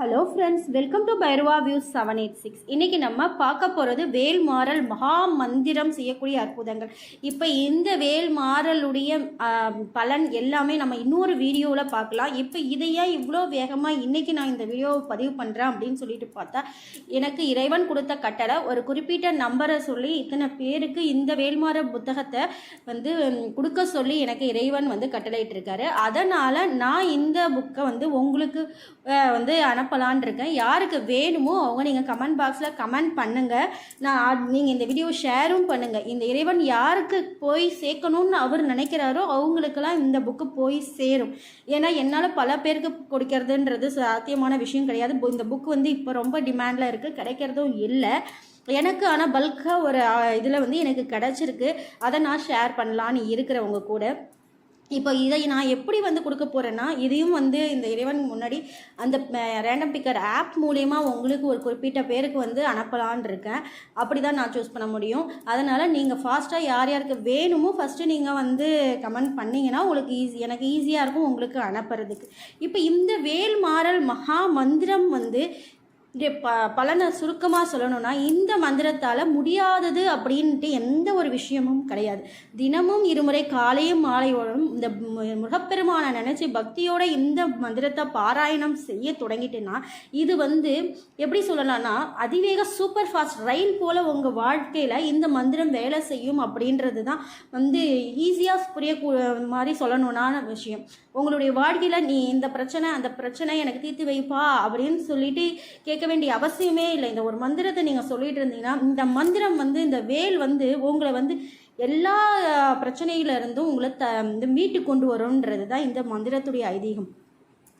Hello friends welcome to Bhairava views seven eight six இன்றைக்கி நம்ம பார்க்க போகிறது வேல் மாறல் மகா மந்திரம் செய்யக்கூடிய அற்புதங்கள். இப்போ இந்த வேல் மாறலுடைய பலன் எல்லாமே நம்ம இன்னொரு வீடியோவில் பார்க்கலாம். இப்போ இதையே இவ்வளோ வேகமாக இன்றைக்கி நான் இந்த வீடியோவை பதிவு பண்ணுறேன் அப்படின்னு சொல்லிட்டு பார்த்தா எனக்கு இறைவன் கொடுத்த கட்டளை ஒரு குறிப்பிட்ட நம்பரை சொல்லி இத்தனை பேருக்கு இந்த வேல்மாற புத்தகத்தை வந்து கொடுக்க சொல்லி எனக்கு இறைவன் வந்து கட்டளையிட்டிருக்காரு. அதனால் நான் இந்த புக்கை வந்து உங்களுக்கு வந்து அனுப்ப அனுப்பலான் இருக்கேன். யாருக்கு வேணுமோ அவங்க நீங்கள் கமெண்ட் பாக்ஸில் கமெண்ட் பண்ணுங்கள் நான் நீங்கள் இந்த வீடியோ ஷேரும் பண்ணுங்கள் இந்த இறைவன் யாருக்கு போய் சேர்க்கணும்னு அவர் நினைக்கிறாரோ அவங்களுக்கெல்லாம் இந்த புக்கு போய் சேரும். ஏன்னா என்னால் பல பேருக்கு கொடுக்கறதுன்றது சாத்தியமான விஷயம் கிடையாது. இந்த புக் வந்து இப்போ ரொம்ப டிமாண்டில் இருக்குது கிடைக்கிறதும் இல்லை. எனக்கு ஆனால் பல்காக ஒரு இதில் வந்து எனக்கு கிடச்சிருக்கு. அதை நான் ஷேர் பண்ணலான்னு இருக்கிறவங்க கூட. இப்போ இதை நான் எப்படி வந்து கொடுக்க போகிறேன்னா இதையும் வந்து இந்த இறைவன் முன்னாடி அந்த ரேண்டம் பிக்கர் ஆப் மூலயமா உங்களுக்கு ஒரு குறிப்பிட்ட பேருக்கு வந்து அனுப்பலான் இருக்கேன். அப்படி தான் நான் சூஸ் பண்ண முடியும். அதனால் நீங்கள் ஃபாஸ்ட்டாக யார் யாருக்கு வேணுமோ ஃபஸ்ட்டு நீங்கள் வந்து கமெண்ட் பண்ணிங்கன்னா உங்களுக்கு ஈஸி எனக்கு ஈஸியாக இருக்கும் உங்களுக்கு அனுப்புறதுக்கு. இப்போ இந்த வேல் மாறல் மகா மந்திரம் வந்து ப பலனை சுருக்கமாக சொல்லணும்னா இந்த மந்திரத்தால் முடியாதது அப்படின்ட்டு எந்த ஒரு விஷயமும் கிடையாது. தினமும் இருமுறை காலையும் மாலையோடும் இந்த மு- நினச்சி பக்தியோட இந்த மந்திரத்தை பாராயணம் செய்ய தொடங்கிட்டேன்னா இது வந்து எப்படி சொல்லலாம்னா அதிவேக சூப்பர் ஃபாஸ்ட் ரயில் போல் உங்கள் வாழ்க்கையில் இந்த மந்திரம் வேலை செய்யும் அப்படின்றது தான் வந்து ஈஸியாக புரியக்கூ மாதிரி சொல்லணும்னான விஷயம். உங்களுடைய வாழ்க்கையில் நீ இந்த பிரச்சனை அந்த பிரச்சனை எனக்கு தீர்த்து வைப்பா அப்படின்னு சொல்லிட்டு கேட்க வேண்டிய அவசியமே இல்லை. இந்த ஒரு மந்திரத்தை நீங்கள் சொல்லிட்டு இருந்தீங்கன்னா இந்த மந்திரம் வந்து இந்த வேல் வந்து உங்களை வந்து எல்லா பிரச்சனையிலிருந்தும் உங்களை த மீட்டு கொண்டு வரும்ன்றது தான் இந்த மந்திரத்துடைய ஐதீகம்.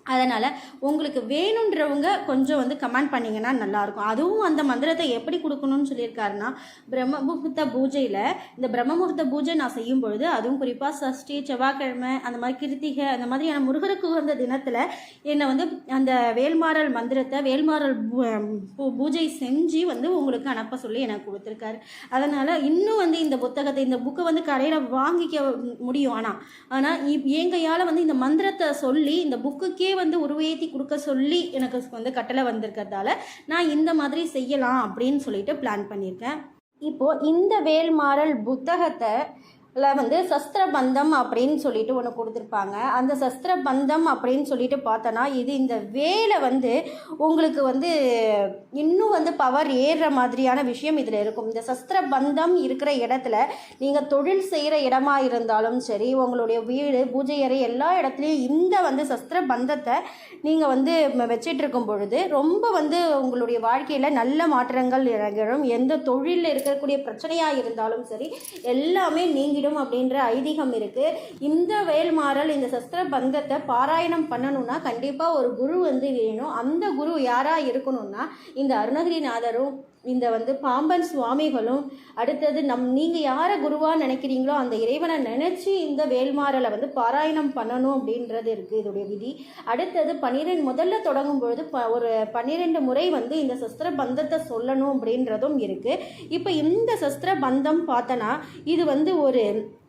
அதனால் உங்களுக்கு வேணுன்றவங்க கொஞ்சம் வந்து கமெண்ட் பண்ணிங்கன்னா நல்லாயிருக்கும். அதுவும் அந்த மந்திரத்தை எப்படி கொடுக்கணும்னு சொல்லியிருக்காருன்னா பிரம்மமுகூர்த்த பூஜையில் இந்த பிரம்மமுகூர்த்த பூஜை நான் செய்யும் பொழுது அதுவும் குறிப்பாக சஷ்டி செவ்வாய்க்கிழமை அந்த மாதிரி கிருத்திகை அந்த மாதிரியான முருகருக்கு உகந்த தினத்தில் என்னை வந்து அந்த வேல்மாறல் மந்திரத்தை வேல்மாறல் பூ- பூ- பூஜை செஞ்சு வந்து உங்களுக்கு அனுப்ப சொல்லி எனக்கு கொடுத்துருக்காரு. அதனால் இன்னும் வந்து இந்த புத்தகத்தை இந்த புக்கை வந்து கடையில் வாங்கிக்க முடியும். ஆனால் ஆனால் எங்கையால் வந்து இந்த மந்திரத்தை சொல்லி இந்த புக்குக்கே வந்து உருவேற்றி கொடுக்க சொல்லி எனக்கு வந்து கட்டளை வந்திருக்கிறதால நான் இந்த மாதிரி செய்யலாம் அப்படின்னு சொல்லிட்டு பிளான் பண்ணியிருக்கேன். இப்போது இந்த வேல்மாறல் புத்தகத்தை ல வந்து சஸ்திர பந்தம் அப்படின்னு சொல்லிட்டு ஒன்று கொடுத்துருப்பாங்க. அந்த சஸ்திர பந்தம் அப்படின்னு சொல்லிட்டு பார்த்தோன்னா இது இந்த வேலை வந்து உங்களுக்கு வந்து இன்னும் வந்து பவர் ஏறுற மாதிரியான விஷயம் இதில் இருக்கும். இந்த சஸ்திர பந்தம் இருக்கிற இடத்துல நீங்கள் தொழில் செய்கிற இடமா இருந்தாலும் சரி உங்களுடைய வீடு பூஜை அறை எல்லா இடத்துலையும் இந்த வந்து சஸ்திர பந்தத்தை நீங்கள் வந்து ம- வச்சிட்டு இருக்கும் பொழுது ரொம்ப வந்து உங்களுடைய வாழ்க்கையில் நல்ல மாற்றங்கள் இறங்கிடும். எந்த தொழிலில் இருக்கக்கூடிய பிரச்சனையாக இருந்தாலும் சரி எல்லாமே நீங்கள் நீங்கிடும் அப்படின்ற ஐதீகம் இருக்குது இந்த வேல்மாறல் இந்த சஸ்திர பந்தத்தை பாராயணம் பண்ணணும்னா கண்டிப்பாக ஒரு குரு வந்து வேணும். அந்த குரு யாராக இருக்கணும்னா இந்த அருணகிரிநாதரும் இந்த வந்து பாம்பன் சுவாமிகளும் அடுத்தது நம் நீங்கள் யாரை குருவாக நினைக்கிறீங்களோ அந்த இறைவனை நினச்சி இந்த வேல்மாறலை வந்து பாராயணம் பண்ணணும் அப்படின்றது இருக்குது இதோடைய விதி. அடுத்தது பன்னிரெண்டு முதல்ல தொடங்கும் பொழுது ப ஒரு பன்னிரெண்டு முறை வந்து இந்த சஸ்திர பந்தத்தை சொல்லணும் அப்படின்றதும் இருக்குது இப்போ இந்த சஸ்திர பந்தம் பார்த்தனா இது வந்து ஒரு él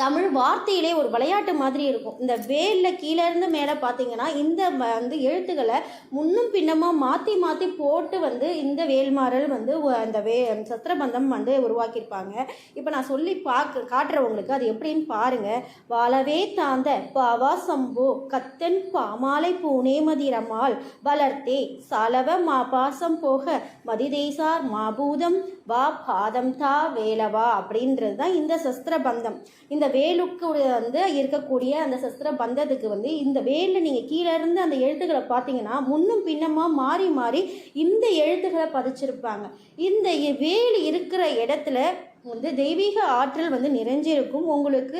தமிழ் வார்த்தையிலே ஒரு விளையாட்டு மாதிரி இருக்கும். இந்த வேலில் கீழே இருந்து மேலே பார்த்தீங்கன்னா இந்த வந்து எழுத்துக்களை முன்னும் பின்னமாக மாற்றி மாற்றி போட்டு வந்து இந்த வேல்மாறல் வந்து அந்த வே சத்திரபந்தம் வந்து உருவாக்கியிருப்பாங்க. இப்போ நான் சொல்லி பார்க்க காட்டுறவங்களுக்கு அது எப்படின்னு பாருங்கள் வாழவே தாந்த பாவா சம்போ கத்தன் பாமாலை பூனேமதிரமால் வளர்த்தே சாலவ மா பாசம் போக மதிதேசார் மாபூதம் வா பாதம் தா வேலவா? அப்படின்றது தான் இந்த சஸ்திர பந்தம் இந்த வேலுக்கு வந்து இருக்கக்கூடிய அந்த சஸ்திர பந்தத்துக்கு வந்து இந்த வேலில் நீங்கள் கீழே இருந்து அந்த எழுத்துக்களை பார்த்தீங்கன்னா முன்னும் பின்னமாக மாறி மாறி இந்த எழுத்துக்களை பதிச்சிருப்பாங்க. இந்த இ- வேல் இருக்கிற இடத்துல வந்து தெய்வீக ஆற்றல் வந்து நிறைஞ்சிருக்கும். உங்களுக்கு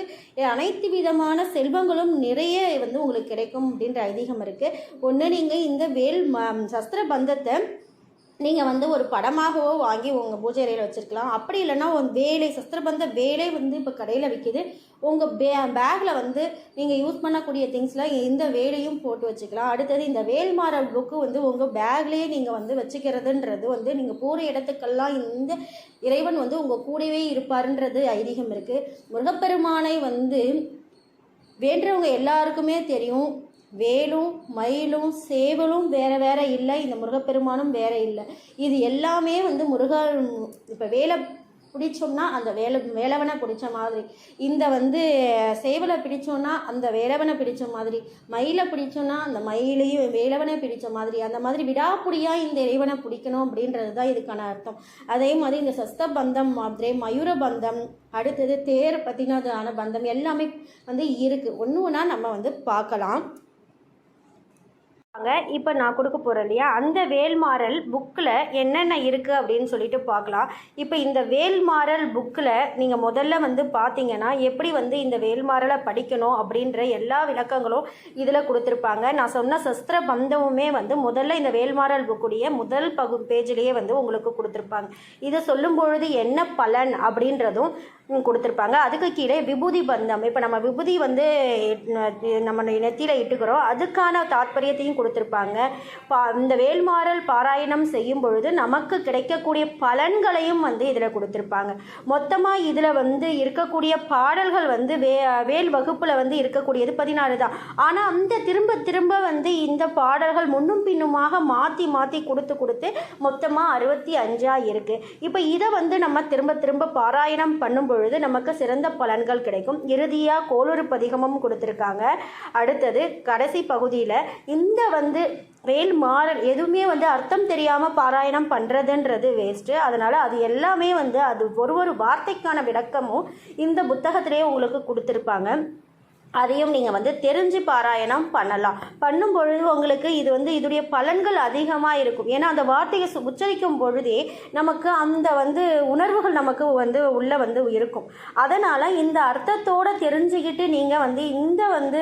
அனைத்து விதமான செல்வங்களும் நிறைய வந்து உங்களுக்கு கிடைக்கும் அப்படின்ற ஐதீகம் இருக்குது ஒன்று நீங்கள் இந்த வேல் ம- சஸ்திர பந்தத்தை நீங்கள் வந்து ஒரு படமாகவோ வாங்கி உங்கள் பூஜை அறையில் வச்சுருக்கலாம். அப்படி இல்லைன்னா உன் வேலை சஸ்திரபந்த வேலை வந்து இப்போ கடையில் விற்கிது உங்கள் பே பேக்கில் வந்து நீங்கள் யூஸ் பண்ணக்கூடிய திங்ஸில் இந்த வேலையும் போட்டு வச்சுக்கலாம். அடுத்தது இந்த வேல்மாறல் புக்கு வந்து உங்கள் பேக்லேயே நீங்கள் வந்து வச்சுக்கிறதுன்றது வந்து நீங்கள் போகிற இடத்துக்கெல்லாம் இந்த இறைவன் வந்து உங்கள் கூடவே இருப்பாருன்றது ஐதீகம் இருக்குது முருகப்பெருமானை வந்து வேண்டுறவங்க எல்லாருக்குமே தெரியும். வேலும் மயிலும் சேவலும் வேற வேற இல்லை. இந்த முருகப்பெருமானும் வேற இல்லை. இது எல்லாமே வந்து முருகன் இப்போ வேலை பிடிச்சோம்னா அந்த வேலை வேலவனை பிடிச்ச மாதிரி. இந்த வந்து சேவலை பிடிச்சோம்னா அந்த வேலவனை பிடிச்ச மாதிரி. மயிலை பிடிச்சோம்னா அந்த மயிலையும் வேலவனை பிடிச்ச மாதிரி. அந்த மாதிரி விடாப்புடியாக இந்த இறைவனை பிடிக்கணும் அப்படின்றது தான் இதுக்கான அர்த்தம். அதே மாதிரி இந்த சஸ்த பந்தம் மாதிரி மயூர பந்தம் அடுத்தது தேர் பற்றினதான பந்தம் எல்லாமே வந்து இருக்குது ஒன்று ஒன்றா நம்ம வந்து பார்க்கலாம். இப்போ நான் கொடுக்க போகிறேன் இல்லையா? அந்த வேல்மாறல் புக்கில் என்னென்ன இருக்குது அப்படின்னு சொல்லிட்டு பார்க்கலாம். இப்போ இந்த வேல்மாறல் புக்கில் நீங்கள் முதல்ல வந்து பார்த்தீங்கன்னா எப்படி வந்து இந்த வேல்மாறலை படிக்கணும் அப்படின்ற எல்லா விளக்கங்களும் இதில் கொடுத்துருப்பாங்க. நான் சொன்ன சஸ்திர பந்தமுமே வந்து முதல்ல இந்த வேல்மாறல் புக்குடைய முதல் பகு பேஜ்லேயே வந்து உங்களுக்கு கொடுத்துருப்பாங்க. இதை சொல்லும் பொழுது என்ன பலன் அப்படின்றதும் கொடுத்துருப்பாங்க. அதுக்கு கீழே விபூதி பந்தம். இப்போ நம்ம விபூதி வந்து நம்ம நெத்தியில் இட்டுக்கிறோம். அதுக்கான தாற்பயத்தையும் கொடுத்துருப்பாங்க. பா இந்த வேல்மாறல் பாராயணம் செய்யும் பொழுது நமக்கு கிடைக்கக்கூடிய பலன்களையும் வந்து இதில் கொடுத்துருப்பாங்க. மொத்தமாக இதில் வந்து இருக்கக்கூடிய பாடல்கள் வந்து வே வேல் வகுப்பில் வந்து இருக்கக்கூடியது பதினாறு தான். ஆனால் அந்த திரும்ப திரும்ப வந்து இந்த பாடல்கள் முன்னும் பின்னுமாக மாற்றி மாற்றி கொடுத்து கொடுத்து மொத்தமாக அறுபத்தி அஞ்சாக இருக்குது இப்போ இதை வந்து நம்ம திரும்ப திரும்ப பாராயணம் பண்ணும்பொழுது பொழுது நமக்கு சிறந்த பலன்கள் கிடைக்கும். இறுதியாக கோளூர் பதிகமும் கொடுத்துருக்காங்க. அடுத்தது கடைசி பகுதியில் இந்த வந்து வேல் மாறல் எதுவுமே வந்து அர்த்தம் தெரியாமல் பாராயணம் பண்ணுறதுன்றது வேஸ்ட்டு அதனால் அது எல்லாமே வந்து அது ஒரு ஒரு வார்த்தைக்கான விளக்கமும் இந்த புத்தகத்திலே உங்களுக்கு கொடுத்துருப்பாங்க. அதையும் நீங்கள் வந்து தெரிஞ்சு பாராயணம் பண்ணலாம். பண்ணும் பொழுது உங்களுக்கு இது வந்து இதோடைய பலன்கள் அதிகமாக இருக்கும். ஏன்னா அந்த வார்த்தையை உச்சரிக்கும் பொழுதே நமக்கு அந்த வந்து உணர்வுகள் நமக்கு வந்து உள்ளே வந்து இருக்கும். அதனால் இந்த அர்த்தத்தோடு தெரிஞ்சுக்கிட்டு நீங்கள் வந்து இந்த வந்து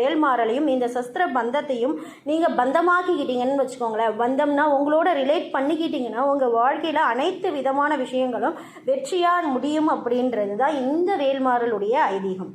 வேல்மாறலையும் இந்த சஸ்திர பந்தத்தையும் நீங்கள் பந்தமாக்கிக்கிட்டீங்கன்னு வச்சுக்கோங்களேன். பந்தம்னா உங்களோட ரிலேட் பண்ணிக்கிட்டீங்கன்னா உங்கள் வாழ்க்கையில் அனைத்து விதமான விஷயங்களும் வெற்றியாக முடியும் அப்படின்றது தான் இந்த வேல்மாறலுடைய ஐதீகம்.